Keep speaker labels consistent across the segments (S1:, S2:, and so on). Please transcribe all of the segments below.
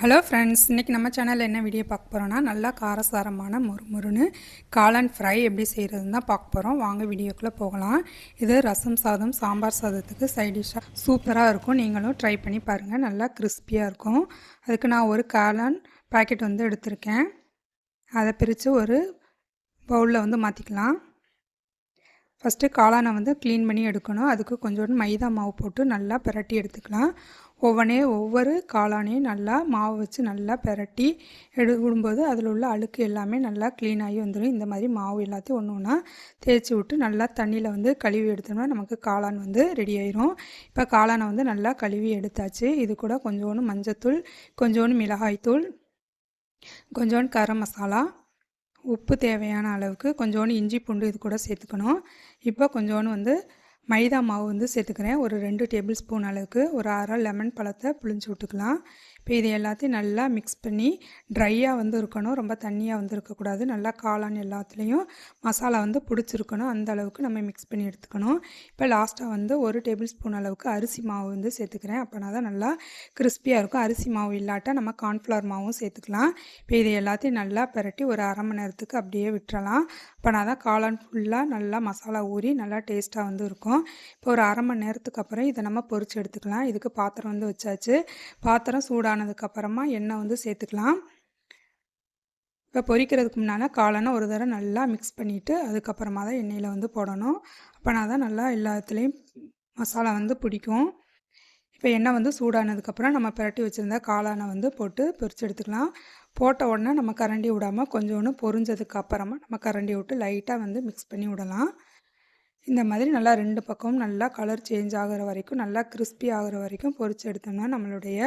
S1: Hello friends இன்றைக்கி நம்ம சேனலில் என்ன வீடியோ பார்க்க போகிறோன்னா நல்லா காரசாரமான முறுமுறுன்னு காளான் ஃப்ரை எப்படி செய்கிறதுன்னு தான் பார்க்க போகிறோம் வாங்க வீடியோக்குள்ளே போகலாம். இது ரசம் சாதம் சாம்பார் சாதத்துக்கு சைடிஷாக சூப்பராக இருக்கும். நீங்களும் ட்ரை பண்ணி பாருங்கள் நல்லா கிறிஸ்பியாக இருக்கும். அதுக்கு நான் ஒரு காளான் பேக்கெட் வந்து எடுத்திருக்கேன். அதை பிரித்து ஒரு பவுலில் வந்து மாற்றிக்கலாம் ஃபஸ்ட்டு காளானை வந்து க்ளீன் பண்ணி எடுக்கணும். அதுக்கு கொஞ்சோண்டு மைதா மாவு போட்டு நல்லா பிரட்டி எடுத்துக்கலாம். ஒவ்வொன்றே ஒவ்வொரு காளானையும் நல்லா மாவு வச்சு நல்லா பிரட்டி எடு விடும்போது அதில் உள்ள அழுக்கு எல்லாமே நல்லா க்ளீன் ஆகி வந்துடும் இந்த மாதிரி மாவு எல்லாத்தையும் ஒன்று ஒன்றா தேய்ச்சி விட்டு நல்லா தண்ணியில் வந்து கழுவி எடுத்தோம்னா நமக்கு காளான் வந்து ரெடி ஆயிரும். இப்போ காளானை வந்து நல்லா கழுவி எடுத்தாச்சு. இது கூட கொஞ்சோண்டு மஞ்சத்தூள் கொஞ்சோண்டு மிளகாய்த்தூள் கொஞ்சோண்டு கரம் மசாலா உப்பு தேவையான அளவுக்கு கொஞ்சோண்டு இஞ்சி பூண்டு இது கூட சேர்த்துக்கணும். இப்போ கொஞ்சோண்டு வந்து மைதா மாவு வந்து சேர்த்துக்கிறேன். ஒரு ரெண்டு டேபிள் ஸ்பூன் அளவுக்கு ஒரு அரை லெமன் பழத்தை புளிஞ்சு விட்டுக்கலாம். இப்போ இது எல்லாத்தையும் நல்லா மிக்ஸ் பண்ணி ட்ரையாக வந்து இருக்கணும். ரொம்ப தண்ணியாக வந்து இருக்கக்கூடாது. நல்லா காளான் எல்லாத்துலேயும் மசாலா வந்து பிடிச்சிருக்கணும். அந்த அளவுக்கு நம்ம மிக்ஸ் பண்ணி எடுத்துக்கணும். இப்போ லாஸ்ட்டாக வந்து ஒரு டேபிள் ஸ்பூன் அளவுக்கு அரிசி மாவு வந்து சேர்த்துக்கிறேன். அப்போனா தான் நல்லா கிறிஸ்பியாக இருக்கும். அரிசி மாவு இல்லாட்டா நம்ம கார்ன்ஃப்ளவர் மாவும் சேர்த்துக்கலாம். இப்போ இது எல்லாத்தையும் நல்லா பரட்டி ஒரு அரை மணி நேரத்துக்கு அப்படியே விட்டுறலாம். அப்போனா தான் காளான் ஃபுல்லாக நல்லா மசாலா ஊறி நல்லா டேஸ்ட்டாக வந்து இருக்கும். இப்போ ஒரு அரை மணி நேரத்துக்கு அப்புறம் இதை நம்ம பொறிச்சு எடுத்துக்கலாம். இதுக்கு பாத்திரம் வந்து வச்சாச்சு. பாத்திரம் சூடான சூடானதுக்கப்புறமா எண்ணெய் வந்து சேர்த்துக்கலாம். இப்போ பொரிக்கிறதுக்கு முன்னால் காளானை ஒரு தடவை நல்லா மிக்ஸ் பண்ணிவிட்டு அதுக்கப்புறமா தான் எண்ணெயில் வந்து போடணும். அப்போனா தான் நல்லா எல்லாத்துலேயும் மசாலா வந்து பிடிக்கும். இப்போ எண்ணெய் வந்து சூடானதுக்கப்புறம் நம்ம பிரட்டி வச்சுருந்த காளானை வந்து போட்டு பொரிச்சு எடுத்துக்கலாம். போட்ட உடனே நம்ம கரண்டி விடாமல் கொஞ்சோண்டு பொரிஞ்சதுக்கு அப்புறமா நம்ம கரண்டி விட்டு லைட்டாக வந்து மிக்ஸ் பண்ணி விடலாம். இந்த மாதிரி நல்லா ரெண்டு பக்கமும் நல்லா கலர் சேஞ்ச் ஆகிற வரைக்கும் நல்லா கிறிஸ்பி ஆகிற வரைக்கும் பொரிச்சு எடுத்தோம்னா நம்மளுடைய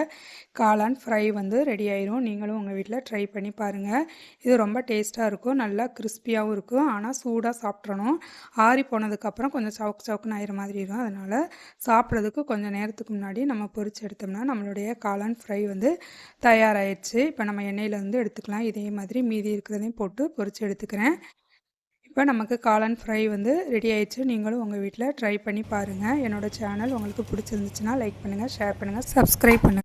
S1: காளான் ஃப்ரை வந்து ரெடி ஆயிரும். நீங்களும் உங்கள் வீட்டில் ட்ரை பண்ணி பாருங்கள் இது ரொம்ப டேஸ்ட்டாக இருக்கும் நல்லா கிறிஸ்பியாகவும் இருக்கும். ஆனால் சூடாக சாப்பிட்றணும் ஆறி போனதுக்கப்புறம் கொஞ்சம் சவுக்கு சவுக்குன்னு ஆயிர மாதிரி இருக்கும். அதனால் சாப்பிட்றதுக்கு கொஞ்சம் நேரத்துக்கு முன்னாடி நம்ம பொரிச்சு எடுத்தோம்னா நம்மளுடைய காளான் ஃப்ரை வந்து தயாராகிடுச்சு இப்போ நம்ம எண்ணெயில் வந்து எடுத்துக்கலாம். இதே மாதிரி மீதி இருக்கிறதையும் போட்டு பொரிச்சு எடுத்துக்கிறேன். இப்போ நமக்கு காளான் ஃப்ரை வந்து ரெடி ஆயிடுச்சு. நீங்களும் உங்கள் வீட்டில் ட்ரை பண்ணி பாருங்கள் என்னோடய சேனல் உங்களுக்கு பிடிச்சிருந்துச்சுன்னா லைக் பண்ணுங்கள் ஷேர் பண்ணுங்கள் சப்ஸ்கிரைப் பண்ணுங்கள்